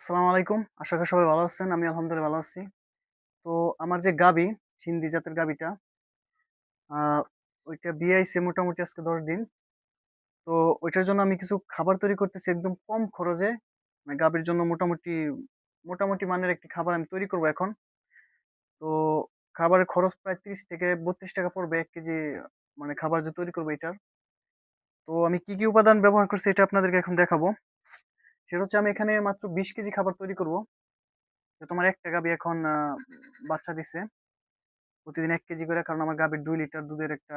আসসালামু আলাইকুম। আশা করি সবাই ভালো আছেন। আমি আলহামদুলিল্লাহ ভালো আছি। তো আমার যে গাবি, সিন্ধি জাতের গাবিটা ওইটা বিয়ে মোটামুটি আজকে ১০ দিন। তো ওইটার জন্য আমি কিছু খাবার তৈরি করতেছি একদম কম খরচে। মানে গাবির জন্য মোটামুটি, মোটামুটি মানের একটি খাবার আমি তৈরি করব এখন। তো খাবারের খরচ প্রায় ৳৩০-৩২ পড়বে এক কেজি মানে খাবার যে তৈরি করব এটার। তো আমি কি, কি উপাদান ব্যবহার করছি এটা আপনাদেরকে এখন দেখাবো। সেটা হচ্ছে আমি এখানে মাত্র ২০ কেজি খাবার তৈরি করব। তো তোমার একটা গাভী এখন বাচ্চা দিছে। প্রতিদিন এক কেজি করে কারণ আমার গাভীর দুই লিটার দুধের একটা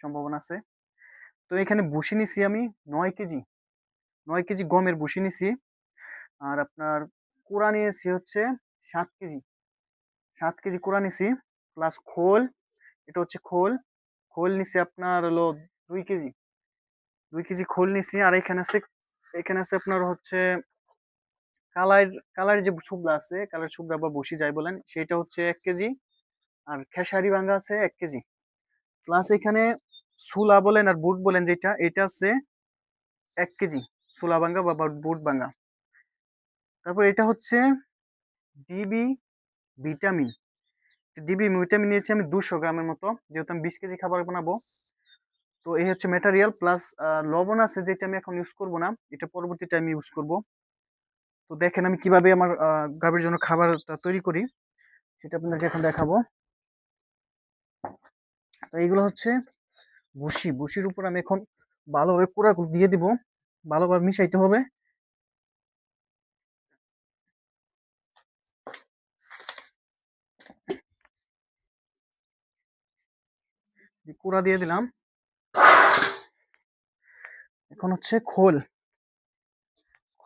সম্ভাবনা আছে। তো এখানে ভুসি নিছি আমি নয় কেজি। নয় কেজি গমের ভুসি নিছি। আর আপনার কুড়া নিয়েছি হচ্ছে সাত কেজি। সাত কেজি কুড়া নিছি। প্লাস খোল, এটা হচ্ছে খোল। খোল নিছি আপনার হলো দুই কেজি। দুই কেজি খোল নিছি। আর এখানে আছে এখানে আছে আপনার হচ্ছে কালার কালাইর যে শুকলা আছে, কালার শুকলা বা বসি যাই বলেন, সেটা হচ্ছে এক কেজি। আর খেসারি ভাঙ্গা আছে এক কেজি। প্লাস এখানে সুলা বলেন আর বুট বলেন যেটা, এটা আছে এক কেজি। সুলা ভাঙ্গা বা বুট ভাঙ্গা। তারপর এটা হচ্ছে ডিবি ভিটামিন। ডিবি ভিটামিন নিয়েছি আমি দুশো গ্রামের মতো। যেহেতু আমি ২০ কেজি খাবার বানাবো। তো এই হচ্ছে ম্যাটেরিয়াল প্লাস লবণ আছে যেটা আমি এখন ইউজ করব না। এটা পরবর্তী টাইমে ইউজ করব। তো দেখেন আমি কীভাবে আমার গাভীর জন্য খাবারটা তৈরি করি, সেটা আপনাদেরকে এখন দেখাবো। তো এইগুলো হচ্ছে ভুসি। ভুসির উপর আমি এখন ভালোভাবে কুড়াগুলো দিয়ে দিব। ভালোভাবে মিশাইতে হবে। কুড়া দিয়ে দিলাম। এখন হচ্ছে খোল।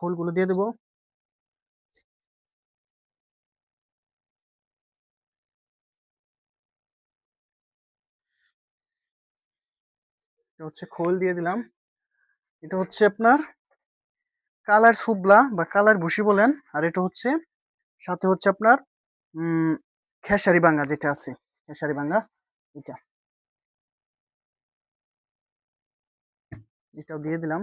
খোলগুলো দিয়ে দেব। হচ্ছে খোল দিয়ে দিলাম। এটা হচ্ছে আপনার কালার সুবলা বা কালার ভুসি বলেন। আর এটা হচ্ছে সাথে হচ্ছে আপনার খেসারি ভাঙ্গা যেটা আছে। খেসারি ভাঙ্গা, এটা। এটাও দিয়ে দিলাম।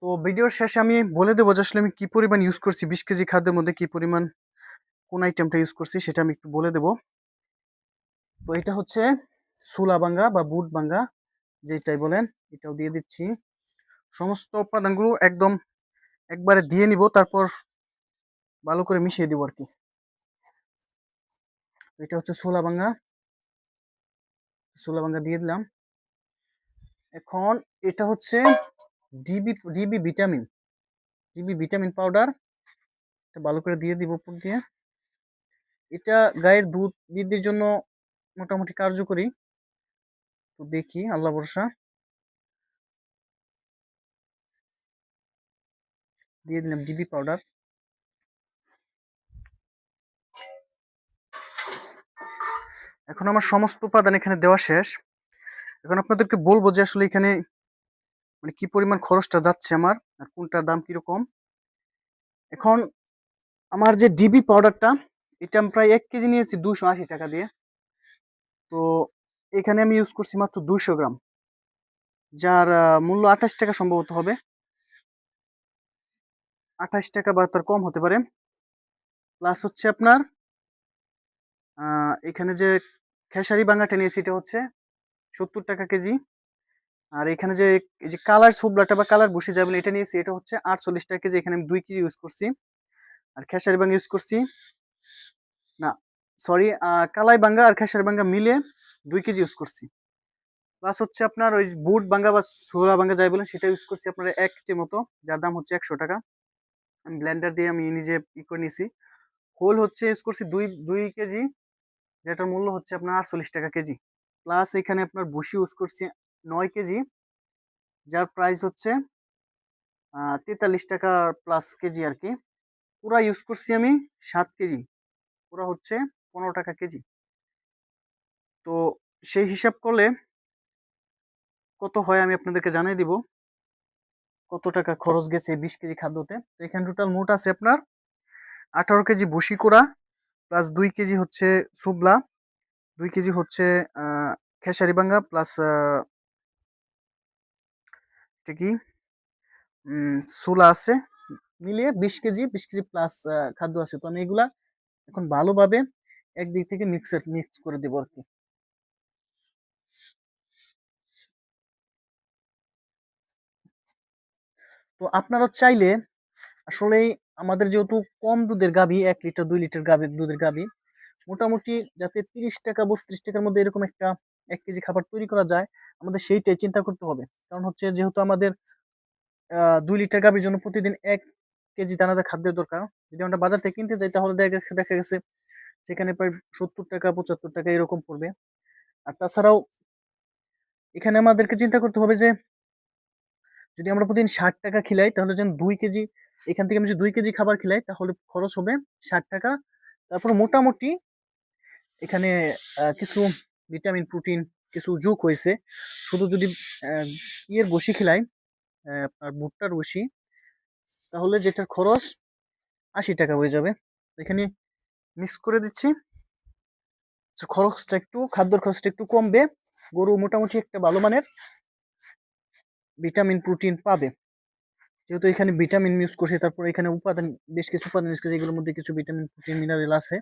তো ভিডিওর শেষে আমি বলে দেবো যে আসলে আমি কী পরিমাণ ইউজ করছি ২০ কেজি খাদ্যের মধ্যে কী পরিমাণ, কোন আইটেমটা ইউজ করছি সেটা আমি একটু বলে দেব। তো এটা হচ্ছে সুলা ভাঙ্গা বা বুট ভাঙ্গা যেটাই বলেন, এটাও দিয়ে দিচ্ছি। সমস্ত উপাদানগুলো একদম একবারে দিয়ে নিব, তারপর ভালো করে মিশিয়ে দিব আরকি। এটা হচ্ছে সোলা ভাঙ্গা। সোলা ভাঙ্গা দিয়ে দিলাম। এখন এটা হচ্ছে DB DB vitamin. DB vitamin powder. এটা ভালো করে দিয়ে দিব উপর দিয়ে। এটা গায়ের দুধ বৃদ্ধির জন্য মোটামুটি কার্যকরী। তো দেখি, আল্লাহ ভরসা। দিয়ে দিলাম ডিবি পাউডার। এখন আমার সমস্ত উপাদান এখানে দেওয়া শেষ। এখন আপনাদেরকে বলব যে আসলে এখানে মানে কি পরিমাণ খরচটা যাচ্ছে আমার আর কোনটার দাম কীরকম। এখন আমার যে ডিবি পাউডারটা এটা আমি প্রায় এক কেজি নিয়েছি ৳২৮০ দিয়ে। তো এখানে আমি ইউজ করছি মাত্র দুশো গ্রাম। যার মূল্য আঠাশ টাকা সম্ভবত হবে। ৳২৮ বা তার কম হতে পারে। প্লাস হচ্ছে আপনার এখানে যে খেসারি ভাঙ্গাটা নিয়েছি, এটা হচ্ছে ৳৭০ কেজি। আর এখানে যে, এই যে কালার সুবলাটা বা কালার বসে যাই বলে এটা নিয়েছি, এটা হচ্ছে ৳৪৮ কেজি। এখানে আমি দুই কেজি ইউজ করছি। আর খেসারি বাঙ্গা ইউজ করছি না সরি কালাই বাঙ্গা আর খেসারি বাঙ্গা মিলে দুই কেজি ইউজ করছি। প্লাস হচ্ছে আপনার ওই বুট বাঙ্গা বা ছোলা বাঙ্গা যাই বলেন, সেটা ইউজ করছি আপনার ১ কেজির মতো, যার দাম হচ্ছে ৳১০০ আমি ব্লেন্ডার দিয়ে আমি নিজে ই করে নিয়েছি। হোল হচ্ছে ইউজ করছি ২ ২ কেজি, যেটার মূল্য হচ্ছে আপনার ৳৪৮ কেজি। প্লাস এখানে আপনার ভুসি ইউজ করছি ৯ কেজি যার প্রাইস হচ্ছে আ ৳৪৩ প্লাস কেজি আরকি। পুরা ইউজ করছি আমি ৭ কেজি। পুরা হচ্ছে ৳১৫ কেজি। তো সেই হিসাব করলে কত হয় আমি আপনাদেরকে জানিয়ে দিব। কত টাকা খরচ গেছে ২০ কেজি খাদ্যতে। তো এখানে টোটাল মোট আছে আপনার ১৮ কেজি ভুসি কুড়া প্লাস ২ কেজি হচ্ছে সুবলা, ২ কেজি হচ্ছে খেসারি ভাঙ্গা প্লাস এটা কি? সুলা আছে। মিলিয়ে বিশ কেজি বিশ কেজি প্লাস খাদ্য আছে। তো আমি এগুলা এখন ভালোভাবে একদিক থেকে মিক্সার মিক্স করে দেবো আর কি। তো আপনারা চাইলে আসলে আমাদের যেহেতু কম দুধের গাভী, এক লিটার, দুই লিটার গাভী, দুধের গাভী মোটামুটি যাতে তিরিশ টাকা, বত্রিশ টাকার মধ্যে এরকম একটা এক কেজি খাবার তৈরি করা যায়, আমাদের সেইটাই চিন্তা করতে হবে। কারণ হচ্ছে যেহেতু আমাদের দুই লিটার গাভীর জন্য প্রতিদিন এক কেজি দানাদার খাদ্যের দরকার, যদি আমরা বাজার থেকে কিনতে যাই তাহলে দেখা দেখা গেছে সেখানে প্রায় সত্তর টাকা, পঁচাত্তর টাকা এরকম পড়বে। আর তাছাড়াও এখানে আমাদেরকে চিন্তা করতে হবে যে, যদি আমরা প্রতিদিন ষাট টাকা খিলাই তাহলে যেন দুই কেজি, এখান থেকে আমি যদি দুই কেজি খাবার খিলাই তাহলে খরচ হবে ষাট টাকা। তারপর মোটামুটি এখানে কিছু ভিটামিন, প্রোটিন, কিছু যোগ হয়েছে। শুধু যদি ইয়ের বসি খিলাই আপনার ভুট্টার বসি, তাহলে যেটার খরচ আশি টাকা হয়ে যাবে। এখানে মিক্স করে দিচ্ছি। খরচটা একটু, খাদ্যর খরচটা একটু কমবে। গরু মোটামুটি একটা ভালো মানের ভিটামিন, প্রোটিন পাবে। যেহেতু এখানে ভিটামিন ইউজ করছে, তারপর এখানে উপাদান, বেশ কিছু উপাদান ইউজ করছে, এগুলোর মধ্যে কিছু ভিটামিন, প্রোটিন মিনারেল আছে।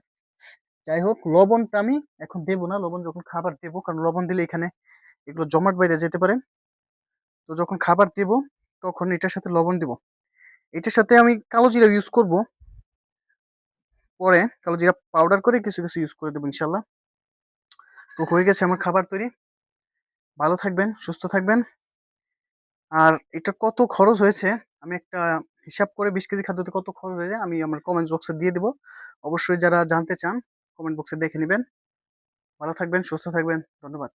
যাই হোক লবণটা আমি এখন দেবো না। লবণ যখন খাবার দেবো, কারণ লবণ দিলে এখানে এগুলো জমাট বাইরে যেতে পারে। তো যখন খাবার দেব, তখন এটার সাথে লবণ দেব। এটার সাথে আমি কালো জিরা ইউজ করব। পরে কালো জিরা পাউডার করে কিছু কিছু ইউজ করে দেবো ইনশাল্লাহ তো হয়ে গেছে আমার খাবার তৈরি। ভালো থাকবেন, সুস্থ থাকবেন। আর এটা কত খরচ হয়েছে? আমি একটা হিসাব করে বিশ কেজি খাদ্যতে কত খরচ হয়েছে, আমি আমার কমেন্ট বক্সে দিয়ে দেবো। অবশ্যই যারা জানতে চান কমেন্ট বক্সে দেখে নেবেন। ভালো থাকবেন সুস্থ থাকবেন ধন্যবাদ।